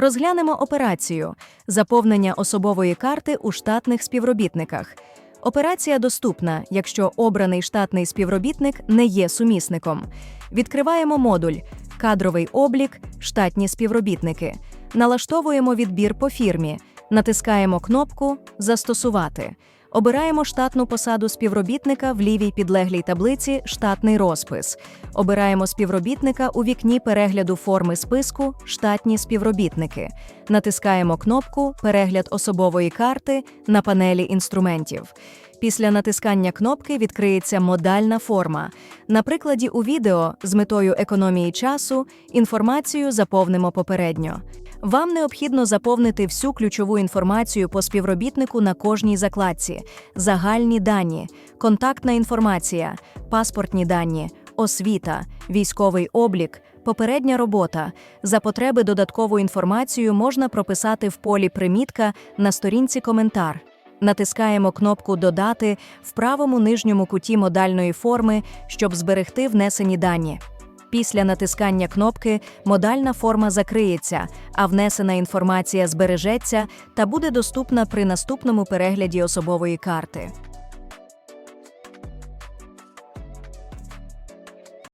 Розглянемо операцію заповнення особової карти у штатних співробітниках. Операція доступна, якщо обраний штатний співробітник не є сумісником. Відкриваємо модуль Кадровий облік, штатні співробітники. Налаштовуємо відбір по фірмі, натискаємо кнопку Застосувати. Обираємо штатну посаду співробітника в лівій підлеглій таблиці Штатний розпис. Обираємо співробітника у вікні перегляду форми списку Штатні співробітники. Натискаємо кнопку Перегляд особової карти на панелі інструментів. Після натискання кнопки відкриється модальна форма. На прикладі у відео з метою економії часу інформацію заповнимо попередньо. Вам необхідно заповнити всю ключову інформацію по співробітнику на кожній закладці: загальні дані, контактна інформація, паспортні дані, освіта, військовий облік, попередня робота. За потреби додаткову інформацію можна прописати в полі примітка на сторінці коментар. Натискаємо кнопку Додати в правому нижньому куті модальної форми, щоб зберегти внесені дані. Після натискання кнопки модальна форма закриється, а внесена інформація збережеться та буде доступна при наступному перегляді особової карти.